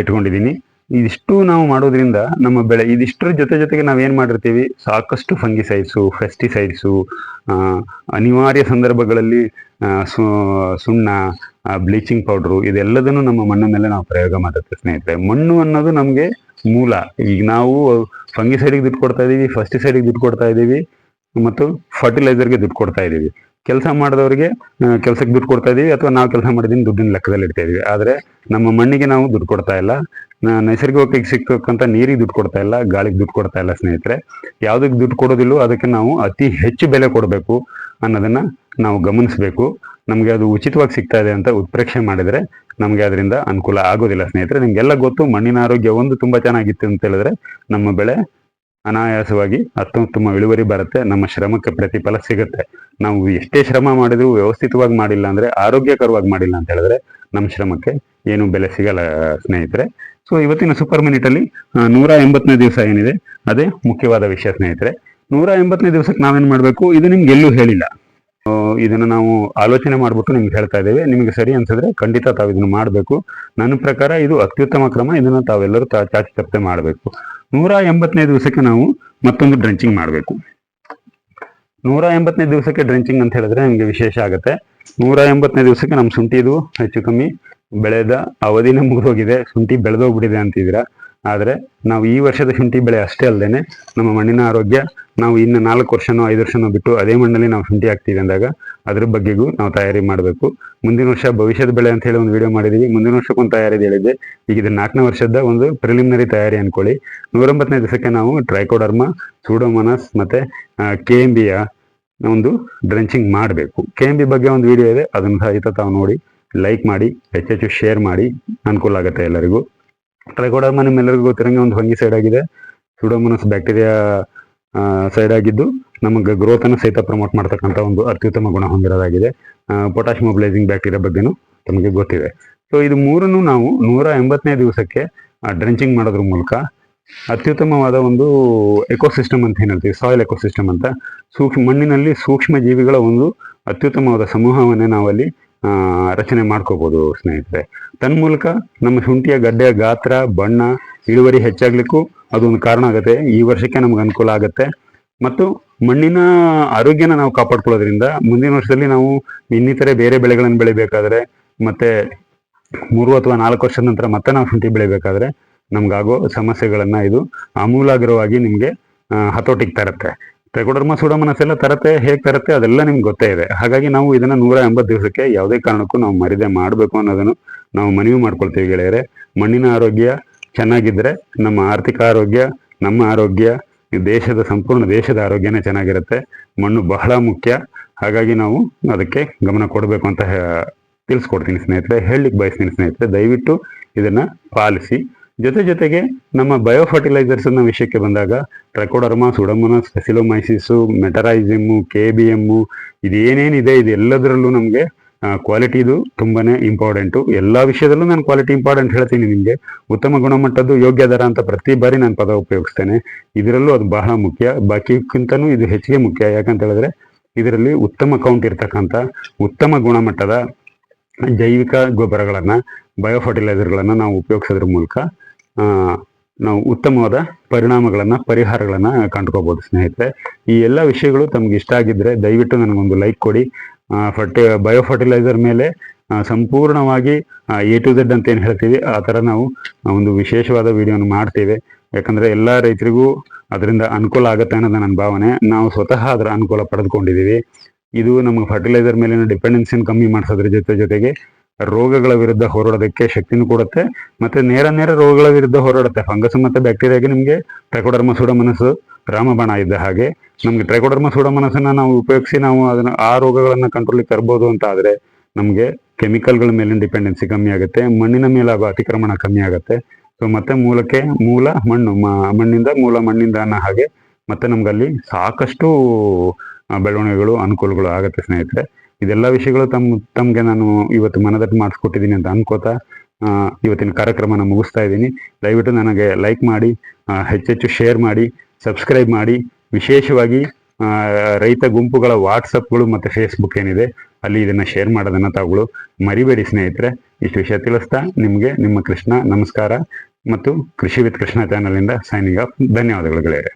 ಇಟ್ಕೊಂಡಿದ್ದೀನಿ. ಇದಿಷ್ಟು ನಾವು ಮಾಡೋದ್ರಿಂದ ನಮ್ಮ ಬೆಳೆ, ಇದಿಷ್ಟರ ಜೊತೆ ಜೊತೆಗೆ ನಾವೇನ್ ಮಾಡಿರ್ತೀವಿ? ಸಾಕಷ್ಟು ಫಂಗಿಸೈಡ್ಸು ಫೆಸ್ಟಿಸೈಡ್ಸು ಅನಿವಾರ್ಯ ಸಂದರ್ಭಗಳಲ್ಲಿ ಸುಣ್ಣ ಬ್ಲೀಚಿಂಗ್ ಪೌಡ್ರು ಇದೆಲ್ಲದನ್ನು ನಮ್ಮ ಮಣ್ಣ ಮೇಲೆ ನಾವು ಪ್ರಯೋಗ ಮಾಡುತ್ತೆ ಸ್ನೇಹಿತರೆ. ಮಣ್ಣು ಅನ್ನೋದು ನಮಗೆ ಮೂಲ. ಈಗ ನಾವು ಫಂಗಿಸೈಡ್ಗೆ ದುಡ್ಡು ಕೊಡ್ತಾ ಇದೀವಿ ಫೆಸ್ಟಿಸೈಡ್ಗೆ ದುಡ್ಡು ಕೊಡ್ತಾ ಇದ್ದೀವಿ ಮತ್ತು ಫರ್ಟಿಲೈಸರ್ಗೆ ದುಡ್ಡು ಕೊಡ್ತಾ ಇದೀವಿ. ಕೆಲಸ ಮಾಡಿದವರಿಗೆ ಕೆಲಸಕ್ಕೆ ದುಡ್ಡು ಕೊಡ್ತಾ ಇದೀವಿ, ಅಥವಾ ನಾವು ಕೆಲಸ ಮಾಡಿದ್ದೀನಿ ದುಡ್ಡಿನ ಲೆಕ್ಕದಲ್ಲಿ ಇಡ್ತಾ ಇದೀವಿ. ಆದರೆ ನಮ್ಮ ಮಣ್ಣಿಗೆ ನಾವು ದುಡ್ಡು ಕೊಡ್ತಾ ಇಲ್ಲ. ನೈಸರ್ಗಿಕವಾಗಿ ಸಿಗ್ತಕ್ಕಂಥ ನೀರಿಗೆ ದುಡ್ಡು ಕೊಡ್ತಾ ಇಲ್ಲ, ಗಾಳಿಗೆ ದುಡ್ಡು ಕೊಡ್ತಾ ಇಲ್ಲ ಸ್ನೇಹಿತರೆ. ಯಾವುದಕ್ಕೆ ದುಡ್ಡು ಕೊಡೋದಿಲ್ಲೋ ಅದಕ್ಕೆ ನಾವು ಅತಿ ಹೆಚ್ಚು ಬೆಲೆ ಕೊಡಬೇಕು ಅನ್ನೋದನ್ನ ನಾವು ಗಮನಿಸಬೇಕು. ನಮಗೆ ಅದು ಉಚಿತವಾಗಿ ಸಿಗ್ತಾ ಇದೆ ಅಂತ ಉತ್ಪ್ರೇಕ್ಷೆ ಮಾಡಿದ್ರೆ ನಮಗೆ ಅದರಿಂದ ಅನುಕೂಲ ಆಗೋದಿಲ್ಲ ಸ್ನೇಹಿತರೆ. ನಿಮಗೆಲ್ಲ ಗೊತ್ತು, ಮಣ್ಣಿನ ಆರೋಗ್ಯ ಒಂದು ತುಂಬಾ ಚೆನ್ನಾಗಿತ್ತು ಅಂತ ಹೇಳಿದ್ರೆ ನಮ್ಮ ಬೆಳೆ ಅನಾಯಾಸವಾಗಿ ಅತ್ಯುತ್ತಮ ಇಳುವರಿ ಬರುತ್ತೆ, ನಮ್ಮ ಶ್ರಮಕ್ಕೆ ಪ್ರತಿಫಲ ಸಿಗುತ್ತೆ. ನಾವು ಎಷ್ಟೇ ಶ್ರಮ ಮಾಡಿದ್ರು ವ್ಯವಸ್ಥಿತವಾಗಿ ಮಾಡಿಲ್ಲ ಅಂದ್ರೆ ಆರೋಗ್ಯಕರವಾಗಿ ಮಾಡಿಲ್ಲ ಅಂತ ಹೇಳಿದ್ರೆ ನಮ್ಮ ಶ್ರಮಕ್ಕೆ ಏನು ಬೆಲೆ ಸಿಗಲ್ಲ ಸ್ನೇಹಿತರೆ. ಸೊ ಇವತ್ತಿನ ಸೂಪರ್ ಮಿನಿಟ್ ಅಲ್ಲಿ ಆ, ನೂರ ಎಂಬತ್ತನೇ ದಿವಸ ಏನಿದೆ ಅದೇ ಮುಖ್ಯವಾದ ವಿಷಯ ಸ್ನೇಹಿತರೆ. ನೂರ ಎಂಬತ್ತನೇ ದಿವಸಕ್ಕೆ ನಾವೇನು ಮಾಡಬೇಕು? ಇದು ನಿಮ್ಗೆ ಎಲ್ಲೂ ಹೇಳಿಲ್ಲ. ಇದನ್ನು ನಾವು ಆಲೋಚನೆ ಮಾಡಿಬಿಟ್ಟು ನಿಮ್ಗೆ ಹೇಳ್ತಾ ಇದ್ದೇವೆ. ನಿಮಗೆ ಸರಿ ಅನ್ಸಿದ್ರೆ ಖಂಡಿತ ತಾವು ಇದನ್ನು ಮಾಡಬೇಕು. ನನ್ನ ಪ್ರಕಾರ ಇದು ಅತ್ಯುತ್ತಮ ಕ್ರಮ. ಇದನ್ನು ತಾವೆಲ್ಲರೂ ತಾ- ಚಾಚಿ ಮಾಡಬೇಕು. ನೂರ ಎಂಬತ್ತನೇ ದಿವಸಕ್ಕೆ ನಾವು ಮತ್ತೊಂದು ಡ್ರೆಂಚಿಂಗ್ ಮಾಡಬೇಕು. ನೂರ ಎಂಬತ್ತನೇ ದಿವಸಕ್ಕೆ ಡ್ರೆಂಚಿಂಗ್ ಅಂತ ಹೇಳಿದ್ರೆ ನಿಮಗೆ ವಿಶೇಷ ಆಗುತ್ತೆ. ನೂರ ಎಂಬತ್ತನೇ ದಿವಸಕ್ಕೆ ನಮ್ಮ ಶುಂಠಿದು ಹೆಚ್ಚು ಕಮ್ಮಿ ಬೆಳೆದ ಅವಧಿನೇ ಮುಗಿದೋಗಿದೆ. ಶುಂಠಿ ಬೆಳೆದೋಗ್ಬಿಟ್ಟಿದೆ ಅಂತಿದ್ದೀರಾ. ಆದರೆ ನಾವು ಈ ವರ್ಷದ ಶುಂಠಿ ಬೆಳೆ ಅಷ್ಟೇ ಅಲ್ಲದೆ ನಮ್ಮ ಮಣ್ಣಿನ ಆರೋಗ್ಯ ನಾವು ಇನ್ನು ನಾಲ್ಕು ವರ್ಷನೋ ಐದು ವರ್ಷನೋ ಬಿಟ್ಟು ಅದೇ ಮಣ್ಣಲ್ಲಿ ನಾವು ಶುಂಠಿ ಹಾಕ್ತೀವಿ ಅಂದಾಗ ಅದ್ರ ಬಗ್ಗೆಗೂ ನಾವು ತಯಾರಿ ಮಾಡಬೇಕು. ಮುಂದಿನ ವರ್ಷ ಭವಿಷ್ಯದ ಬೆಳೆ ಅಂತ ಹೇಳಿ ಒಂದು ವಿಡಿಯೋ ಮಾಡಿದೀವಿ. ಮುಂದಿನ ವರ್ಷಕ್ಕೊಂದು ತಯಾರಿ ಹೇಳಿದ್ದೆ. ಈಗ ಇದು ನಾಲ್ಕನೇ ವರ್ಷದ ಒಂದು ಪ್ರಿಲಿಮಿನರಿ ತಯಾರಿ ಅನ್ಕೊಳ್ಳಿ. ನೂರೊಂಬತ್ತನೇ ದಿವಸಕ್ಕೆ ನಾವು ಟ್ರೈಕೋಡರ್ಮ ಸೂಡೋಮನಸ್ ಮತ್ತೆ ಕೆ ಎಂ ಒಂದು ಡ್ರೆಂಚಿಂಗ್ ಮಾಡಬೇಕು. ಕೆ ಎಂ ಬಿ ಬಗ್ಗೆ ಒಂದು ವಿಡಿಯೋ ಇದೆ, ಅದನ್ನು ಸಹಿತ ತಾವು ನೋಡಿ ಲೈಕ್ ಮಾಡಿ, ಹೆಚ್ಚೆಚ್ಚು ಶೇರ್ ಮಾಡಿ, ಅನುಕೂಲ ಆಗುತ್ತೆ ಎಲ್ಲರಿಗೂ. ಟ್ರೈಕೋಡರ್ಮ ನಿಮ್ಮೆಲ್ಲರಿಗೂ ಗೊತ್ತಿರಂಗೆ ಒಂದು ಹೊಂಗಿ ಸೈಡ್ ಆಗಿದೆ. ಸುಡೋಮನಸ್ ಬ್ಯಾಕ್ಟೀರಿಯಾ ಸೈಡ್ ಆಗಿದ್ದು, ನಮಗೆ ಗ್ರೋತ್ ಅನ್ನು ಸಹಿತ ಪ್ರಮೋಟ್ ಮಾಡ್ತಕ್ಕಂಥ ಒಂದು ಅತ್ಯುತ್ತಮ ಗುಣ ಹೊಂದಿರೋದಾಗಿದೆ. ಪೊಟ್ಯಾಶ್ ಮೊಬಿಲೈಸಿಂಗ್ ಬ್ಯಾಕ್ಟೀರಿಯಾ ಬಗ್ಗೆನೂ ತಮಗೆ ಗೊತ್ತಿದೆ. ಸೊ ಇದು ಮೂರನ್ನು ನಾವು ನೂರ ಎಂಬತ್ತನೇ ದಿವಸಕ್ಕೆ ಡ್ರೆಂಚಿಂಗ್ ಮಾಡೋದ್ರ ಮೂಲಕ ಅತ್ಯುತ್ತಮವಾದ ಒಂದು ಎಕೋಸಿಸ್ಟಮ್ ಅಂತ ಏನ್ ಹೇಳ್ತೀವಿ ಸಾಯಿಲ್ ಎಕೋಸಿಸ್ಟಮ್ ಅಂತ. ಸೂಕ್ಷ್ಮ, ಮಣ್ಣಿನಲ್ಲಿ ಸೂಕ್ಷ್ಮ ಜೀವಿಗಳ ಒಂದು ಅತ್ಯುತ್ತಮವಾದ ಸಮೂಹವನ್ನೇ ನಾವಲ್ಲಿ ರಚನೆ ಮಾಡ್ಕೋಬೋದು ಸ್ನೇಹಿತರೆ. ತನ್ಮೂಲಕ ನಮ್ಮ ಶುಂಠಿಯ ಗಡ್ಡೆಯ ಗಾತ್ರ, ಬಣ್ಣ, ಇಳುವರಿ ಹೆಚ್ಚಾಗ್ಲಿಕ್ಕೂ ಅದೊಂದು ಕಾರಣ ಆಗುತ್ತೆ. ಈ ವರ್ಷಕ್ಕೆ ನಮ್ಗೆ ಅನುಕೂಲ ಆಗುತ್ತೆ. ಮತ್ತು ಮಣ್ಣಿನ ಆರೋಗ್ಯನ ನಾವು ಕಾಪಾಡ್ಕೊಳ್ಳೋದ್ರಿಂದ ಮುಂದಿನ ವರ್ಷದಲ್ಲಿ ನಾವು ಇನ್ನಿತರೆ ಬೇರೆ ಬೆಳೆಗಳನ್ನು ಬೆಳಿಬೇಕಾದ್ರೆ ಮತ್ತೆ ಮೂರು ಅಥವಾ ನಾಲ್ಕು ವರ್ಷದ ನಂತರ ಮತ್ತೆ ನಾವು ಶುಂಠಿ ಬೆಳಿಬೇಕಾದ್ರೆ ನಮ್ಗಾಗೋ ಸಮಸ್ಯೆಗಳನ್ನ ಇದು ಆಮೂಲಾಗ್ರವಾಗಿ ನಿಮಗೆ ಹತೋಟಿಗೆ ತರುತ್ತೆ. ಟ್ರೈಕೋಡರ್ಮ ಸೂಡೋಮನಸ್ ಎಲ್ಲ ತರತ್ತೆ, ಹೇಗೆ ತರತ್ತೆ ಅದೆಲ್ಲ ನಿಮ್ಗೆ ಗೊತ್ತೇ ಇದೆ. ಹಾಗಾಗಿ ನಾವು ಇದನ್ನ ನೂರ ಎಂಬತ್ತು ದಿವಸಕ್ಕೆ ಯಾವುದೇ ಕಾರಣಕ್ಕೂ ನಾವು ಮರಿದೆ ಮಾಡಬೇಕು ಅನ್ನೋದನ್ನು ನಾವು ಮನವಿ ಮಾಡ್ಕೊಳ್ತೀವಿ ಗೆಳೆಯರೆ. ಮಣ್ಣಿನ ಆರೋಗ್ಯ ಚೆನ್ನಾಗಿದ್ರೆ ನಮ್ಮ ಆರ್ಥಿಕ ಆರೋಗ್ಯ, ನಮ್ಮ ಆರೋಗ್ಯ ದೇಶದ ಸಂಪೂರ್ಣ ದೇಶದ ಆರೋಗ್ಯನೇ ಚೆನ್ನಾಗಿರುತ್ತೆ. ಮಣ್ಣು ಬಹಳ ಮುಖ್ಯ. ಹಾಗಾಗಿ ನಾವು ಅದಕ್ಕೆ ಗಮನ ಕೊಡಬೇಕು ಅಂತ ತಿಳಿಸ್ಕೊಡ್ತೀನಿ ಸ್ನೇಹಿತರೆ. ಹೇಳಲಿಕ್ಕೆ ಬಯಸ್ತೀನಿ ಸ್ನೇಹಿತರೆ, ದಯವಿಟ್ಟು ಇದನ್ನು ಪಾಲಿಸಿ. ಜೊತೆ ಜೊತೆಗೆ ನಮ್ಮ ಬಯೋ ಫರ್ಟಿಲೈಸರ್ಸ್ ಅನ್ನ ವಿಷಯಕ್ಕೆ ಬಂದಾಗ trichoderma pseudomonas paecilomyces metarhizium K B M ಇದೇನೇನಿದೆ ಇದೆಲ್ಲದರಲ್ಲೂ ನಮಗೆ ಕ್ವಾಲಿಟಿದು ತುಂಬಾ ಇಂಪಾರ್ಟೆಂಟು ಎಲ್ಲ ವಿಷಯದಲ್ಲೂ ನಾನು ಕ್ವಾಲಿಟಿ ಇಂಪಾರ್ಟೆಂಟ್ ಹೇಳ್ತೀನಿ ನಿಮಗೆ. ಉತ್ತಮ ಗುಣಮಟ್ಟದ್ದು ಯೋಗ್ಯ ದರ ಅಂತ ಪ್ರತಿ ಬಾರಿ ನಾನು ಪದ ಉಪಯೋಗಿಸ್ತೇನೆ. ಇದರಲ್ಲೂ ಅದು ಬಹಳ ಮುಖ್ಯ. ಬಾಕಿಕ್ಕಿಂತನೂ ಇದು ಹೆಚ್ಚಿಗೆ ಮುಖ್ಯ. ಯಾಕಂತ ಹೇಳಿದ್ರೆ ಇದರಲ್ಲಿ ಉತ್ತಮ ಕೌಂಟ್ ಇರ್ತಕ್ಕಂಥ ಉತ್ತಮ ಗುಣಮಟ್ಟದ ಜೈವಿಕ ಗೊಬ್ಬರಗಳನ್ನು ಬಯೋ ಫರ್ಟಿಲೈಸರ್ಗಳನ್ನು ನಾವು ಉಪಯೋಗಿಸೋದ್ರ ಮೂಲಕ ನಾವು ಉತ್ತಮವಾದ ಪರಿಣಾಮಗಳನ್ನು, ಪರಿಹಾರಗಳನ್ನು ಕಂಡುಕೋಬಹುದು ಸ್ನೇಹಿತರೆ. ಈ ಎಲ್ಲ ವಿಷಯಗಳು ತಮ್ಗೆ ಇಷ್ಟ ಆಗಿದ್ದರೆ ದಯವಿಟ್ಟು ನನಗೊಂದು ಲೈಕ್ ಕೊಡಿ. ಫರ್ಟಿ ಬಯೋ ಫರ್ಟಿಲೈಸರ್ ಮೇಲೆ ಸಂಪೂರ್ಣವಾಗಿ ಎ ಟು ಝೆಡ್ ಅಂತ ಏನು ಹೇಳ್ತೀವಿ, ಆ ಥರ ನಾವು ಒಂದು ವಿಶೇಷವಾದ ವಿಡಿಯೋನ ಮಾಡ್ತೇವೆ. ಯಾಕಂದರೆ ಎಲ್ಲ ರೈತರಿಗೂ ಅದರಿಂದ ಅನುಕೂಲ ಆಗುತ್ತೆ ಅನ್ನೋದು ನನ್ನ ಭಾವನೆ. ನಾವು ಸ್ವತಃ ಅದರ ಅನುಕೂಲ ಪಡೆದುಕೊಂಡಿದ್ದೀವಿ ಇದು ನಮಗೆ ಫರ್ಟಿಲೈಸರ್ ಮೇಲಿನ ಡಿಪೆಂಡೆನ್ಸಿಯನ್ನು ಕಮ್ಮಿ ಮಾಡಿಸೋದ್ರ ಜೊತೆ ಜೊತೆಗೆ ರೋಗಗಳ ವಿರುದ್ಧ ಹೋರಾಡೋದಕ್ಕೆ ಶಕ್ತಿನೂ ಕೊಡುತ್ತೆ. ಮತ್ತೆ ನೇರ ನೇರ ರೋಗಗಳ ವಿರುದ್ಧ ಹೋರಾಡುತ್ತೆ. ಫಂಗಸ್ ಮತ್ತೆ ಬ್ಯಾಕ್ಟೀರಿಯಾಗೆ ನಿಮಗೆ ಟ್ರೈಕೋಡರ್ಮ ಸೂಡಮನಸ್ಸು ರಾಮಬಾಣ ಇದ್ದ ಹಾಗೆ. ನಮಗೆ ಟ್ರೈಕೋಡರ್ಮ ಸುಡಮನಸ್ಸನ್ನ ನಾವು ಉಪಯೋಗಿಸಿ ನಾವು ಅದನ್ನ ಆ ರೋಗಗಳನ್ನ ಕಂಟ್ರೋಲಿಗೆ ತರ್ಬೋದು ಅಂತ ಆದ್ರೆ ನಮಗೆ ಕೆಮಿಕಲ್ಗಳ ಮೇಲಿನ ಡಿಪೆಂಡೆನ್ಸಿ ಕಮ್ಮಿ ಆಗುತ್ತೆ. ಮಣ್ಣಿನ ಮೇಲೆ ಅತಿಕ್ರಮಣ ಕಮ್ಮಿ ಆಗುತ್ತೆ. ಸೊ ಮತ್ತೆ ಮೂಲಕ್ಕೆ ಮೂಲ ಮಣ್ಣು ಮಣ್ಣಿಂದ ಮೂಲ ಮಣ್ಣಿಂದ ಅನ್ನೋ ಹಾಗೆ ಮತ್ತೆ ನಮ್ಗಲ್ಲಿ ಸಾಕಷ್ಟು ಆ, ಬೆಳವಣಿಗೆಗಳು ಅನುಕೂಲಗಳು ಆಗುತ್ತೆ ಸ್ನೇಹಿತರೆ. ಇದೆಲ್ಲ ವಿಷಯಗಳು ತಮ್ಮ ತಮ್ಗೆ ನಾನು ಇವತ್ತು ಮನದಟ್ಟು ಮಾಡಿಸ್ಕೊಟ್ಟಿದ್ದೀನಿ ಅಂತ ಅನ್ಕೋತಾ ಇವತ್ತಿನ ಕಾರ್ಯಕ್ರಮನ ಮುಗಿಸ್ತಾ ಇದ್ದೀನಿ. ದಯವಿಟ್ಟು ನನಗೆ ಲೈಕ್ ಮಾಡಿ ಹೆಚ್ಚೆಚ್ಚು ಶೇರ್ ಮಾಡಿ ಸಬ್ಸ್ಕ್ರೈಬ್ ಮಾಡಿ. ವಿಶೇಷವಾಗಿ ರೈತ ಗುಂಪುಗಳ ವಾಟ್ಸಪ್ಗಳು ಮತ್ತು ಫೇಸ್ಬುಕ್ ಏನಿದೆ, ಅಲ್ಲಿ ಇದನ್ನ ಶೇರ್ ಮಾಡೋದನ್ನ ತಾವುಗಳು ಮರಿಬೇಡಿ ಸ್ನೇಹಿತರೆ. ಇಷ್ಟು ವಿಷಯ ತಿಳಿಸ್ತಾ ನಿಮಗೆ ನಿಮ್ಮ ಕೃಷ್ಣ ನಮಸ್ಕಾರ. ಮತ್ತು ಕೃಷಿ ವಿತ್ ಕೃಷ್ಣ ಚಾನಲಿಂದ ಸೈನಿಂಗ್ ಆಫ್ ಧನ್ಯವಾದಗಳು ಗೆಳೆಯರೆ.